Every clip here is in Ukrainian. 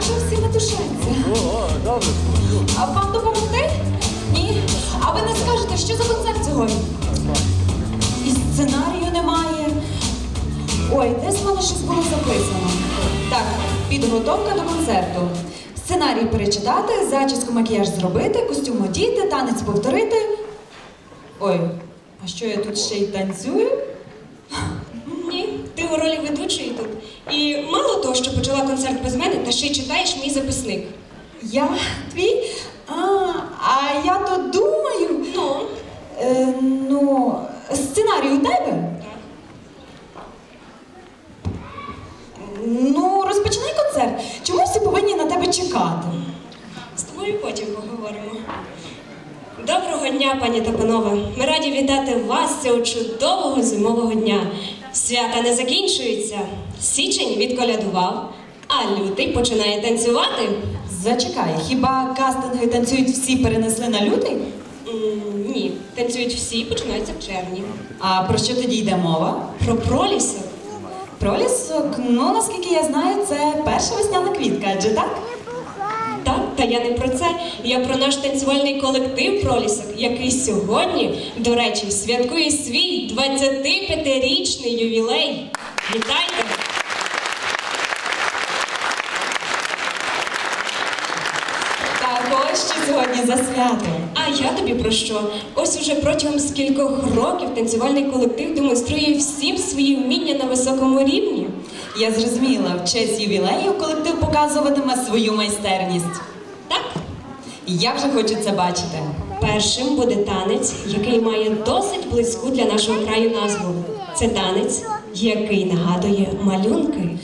як же всі метушаться? О, добре. А вам допомогти? Ні. А ви не скажете, що за концерт сьогодні? І сценарію немає. Ой, десь в мене щось було записано. Так, підготовка до концерту. Сценарій перечитати, зачіску макіяж зробити, костюм одіти, танець повторити. Ой, а що я тут ще й танцюю? Ведучої тут. І мало того, що почала концерт без мене, та ще й читаєш мій записник. Я твій? А, а я то думаю. Ну, Е, ну, сценарій у тебе? так. Ну, розпочинай концерт. Чому всі повинні на тебе чекати? З тобою потім поговоримо. Доброго дня, пані та панове. Ми раді вітати вас цього чудового зимового дня. Свята не закінчуються. Січень відколядував, а лютий починає танцювати. Зачекай, хіба кастинги танцюють всі перенесли на лютий? М, ні, танцюють всі, і починаються в червні. А про що тоді йде мова? Про пролісок. Пролісок, ну наскільки я знаю, це перша весняна квітка, адже так? Та я не про це. Я про наш танцювальний колектив Пролісок, який сьогодні, до речі, святкує свій 25-річний ювілей. Вітайте! Так, ось що сьогодні за свято. А я тобі про що? Ось уже протягом скількох років танцювальний колектив демонструє всім свої вміння на високому рівні. Я зрозуміла, в честь ювілею колектив показуватиме свою майстерність. І я вже хочу це бачити. першим буде танець, який має досить близьку для нашого краю назву. Це танець, який нагадує малюнки.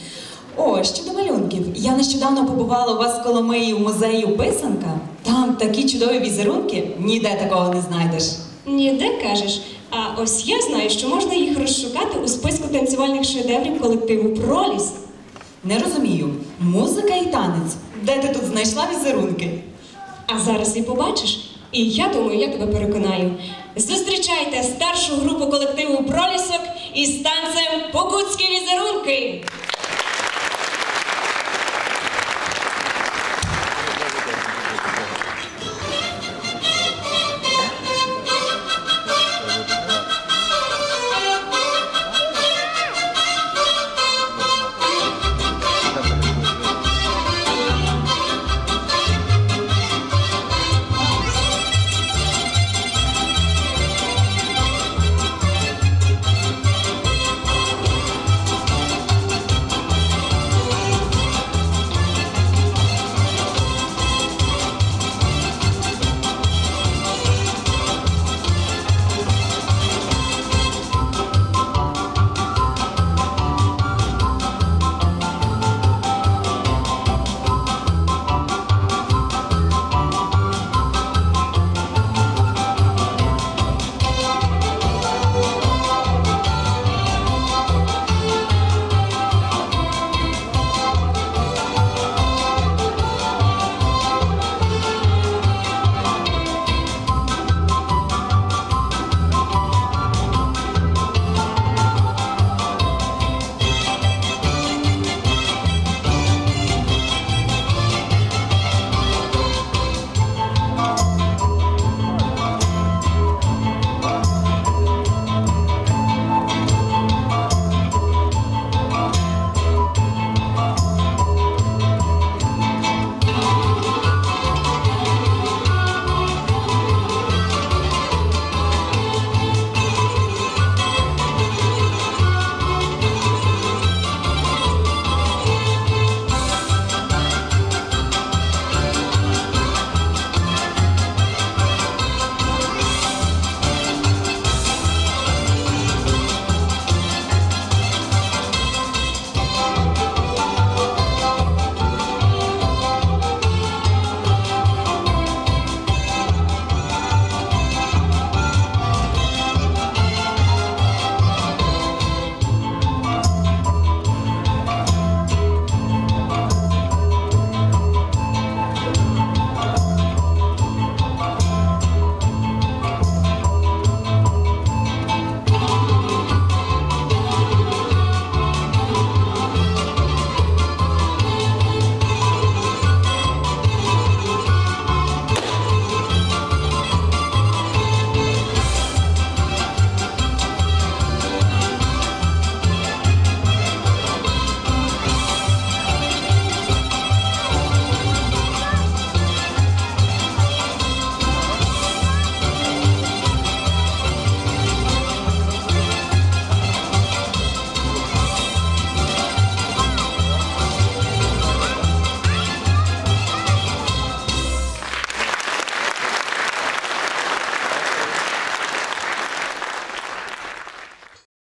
О, щодо малюнків. Я нещодавно побувала у вас в Коломиї в музеї писанка. Там такі чудові візерунки, ніде такого не знайдеш. Ніде кажеш. А ось я знаю, що можна їх розшукати у списку танцювальних шедеврів колективу Проліс. Не розумію. Музика і танець. Де ти тут знайшла візерунки? А зараз і побачиш. І я думаю, я тебе переконаю. Зустрічайте старшу групу колективу Пролісок із танцем Покутські візерунки.